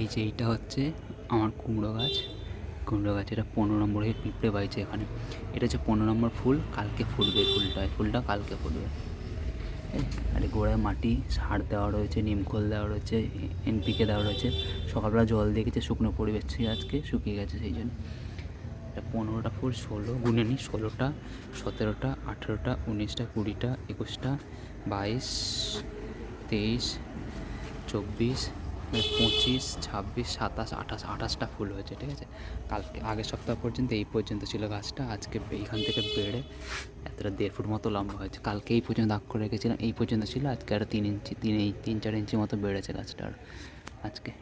এই যে এইটা হচ্ছে আমার কুমড়ো গাছ। কুমড়ো গাছ এটা পনেরো নম্বরে পিঁপড়ে বাইছে এখানে। এটা হচ্ছে পনেরো নম্বর ফুল কালকে ফুটবে ফুলটা। ফুলটা কালকে এই, আর গোড়ায় মাটি সার দেওয়া রয়েছে নিমখোল দেওয়া রয়েছে এনপিকে দেওয়া রয়েছে। সকালবেলা জল দিয়ে গেছে শুকনো পরিবেশ আজকে শুকিয়ে গেছে সেই জন্য। এটা পনেরোটা ফুল ষোলো গুনে নিই ষোলোটা সতেরোটা আঠেরোটা উনিশটা কুড়িটা একুশটা বাইশ তেইশ চব্বিশ পঁচিশ, ছাব্বিশ, সাতাশ, আঠাশ, আঠাশটা ফুল হয়েছে, ঠিক আছে? কালকে, আগের সপ্তাহ পর্যন্ত এই পর্যন্ত ছিল গাছটা, আজকে এইখান থেকে বেড়ে এতটা দেড় ফুট মতো লম্বা হয়েছে। কালকে এই পর্যন্ত দাগ করে রেখেছিলাম, এই পর্যন্ত ছিল, আজকে আরও তিন ইঞ্চি, তিন তিন, চার ইঞ্চি মতো বেড়েছে গাছটা আর আজকে।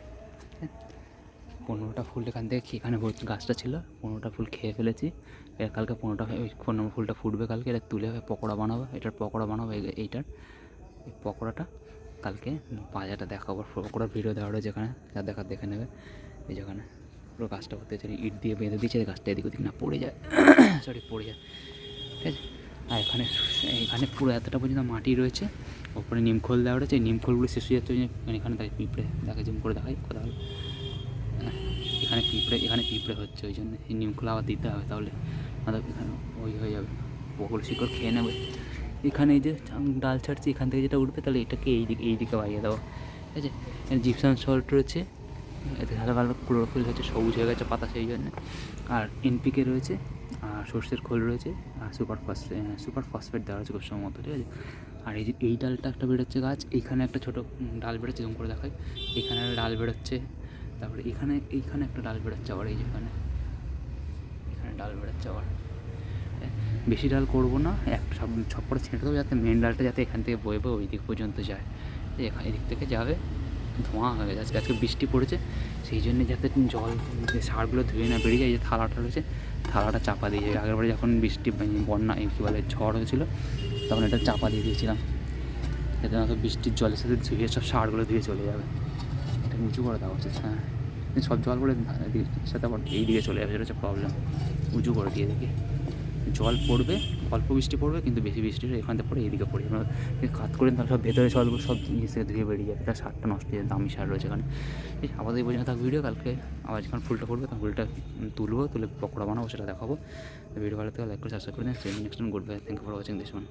পনেরোটা ফুল এখান থেকে এখানে গাছটা ছিল, পনেরোটা ফুল খেয়ে ফেলেছি। এর কালকে পনেরোটা, ওই পনেরো ফুলটা ফুটবে কালকে, এটা তুলে পকোড়া বানাবো, এটার পকোড়া বানাবো, এই- এইটার, এই পকোড়াটা। কালকে বাজারটা দেখাবো। পকোড়ার ভিডিও দেওয়া রয়েছে এখানে। যা দেখা দেখে নেবে। এই যেখানে পুরো গাছটা করতে চাই ইট দিয়ে বেঁধে দিয়েছে। গাছটা এদিক ওদিক না পড়ে যায়। সরি পড়ে যায়। ঠিক আছে? আর এখানে এখানে পুরো এতটা পর্যন্ত মাটি রয়েছে। ওপরে নিমখোল দেওয়া রয়েছে। নিমখোলগুলো শেষ হয়ে যাচ্ছে যে এখানে তাই পিঁপড়ে। দেখা জুম করে দেখাই কোথাও এখানে পিঁপড়ে এখানে পিঁপড়ে হচ্ছে ওই জন্য। এই নিমখোলা আবার দিতে হবে তাহলে। আমাদের এখানে ওই হয়ে যাবে। বগল শিকড় খেয়ে নেবে। এখানে এই যে ডাল ছাড়ছে, এখান থেকে যেটা উঠবে, তাহলে এটাকে এই দিকে এই দিকে বাইয়ে দেবো। ঠিক আছে? জিপসাম সল্ট রয়েছে। এতে হালকা ভালো ক্লোরোফিল হচ্ছে সবুজ হয়ে গেছে পাতা সেই জন্য। আর এনপিকে রয়েছে, আর সর্ষের খোল রয়েছে, আর সুপার ফসফেট সুপার ফসফেট দেওয়া রয়েছে খুব সম্ভবত, ঠিক আছে? আর এই যে, এই ডালটা একটা বেরোচ্ছে গাছ এইখানে একটা ছোটো ডাল বেরোচ্ছে, এরকম করে দেখায় এখানে একটা ডাল বেরোচ্ছে, তারপরে এখানে এইখানে একটা ডাল বেরোচ্ছে আবার এই যেখানে। এখানে ডাল বেরোচ্ছে আবার। বেশি ডাল করব না এক সব করে ছেঁটে দেবো যাতে মেন ডালটা যাতে এখান থেকে বয়ে ওই দিক পর্যন্ত যায় এখানে এদিক থেকে যাবে ধোঁয়া হয়ে গেছে আজকে বৃষ্টি পড়েছে সেই জন্য যাতে জল সারগুলো ধুয়ে না বেরিয়ে যায় যে থালাটা রয়েছে থালাটা চাপা দিয়ে যায় আগেরবারে যখন বৃষ্টি মানে বন্যা এই কী বলে ঝড় হয়েছিল তখন এটা চাপা দিয়ে দিয়েছিলাম যাতে না বৃষ্টির জলের সাথে ধুয়ে সব সারগুলো ধুয়ে চলে যাবে এটা উঁচু করে দেওয়া উচিত হ্যাঁ সব জল পড়ে সাথে আবার এই দিকে চলে যাবে সেটা হচ্ছে প্রবলেম উঁচু করে দিয়ে দেখি জল পড়বে, অল্প বৃষ্টি পড়বে, কিন্তু বেশি বৃষ্টি এখান থেকে পড়ে এদিকে পড়ে। এবার কাত করে সব ভেতরে সব সব জিনিস থেকে ধুয়ে বেরিয়ে যাবে তার সারটা নষ্ট হয়ে দামি সার রয়েছে এখানে। আমাদের পর্যন্ত থাকবে ভিডিও। কালকে আবার যখন ফুলটা পড়বে তখন ফুলটা তুলবো, তুলে পকোড়া বানাবো, সেটা দেখাবো। ভিডিও ভালো থেকে লাইক করে সাবস্ক্রাইব করে দিন next time good bye thank you for watching this one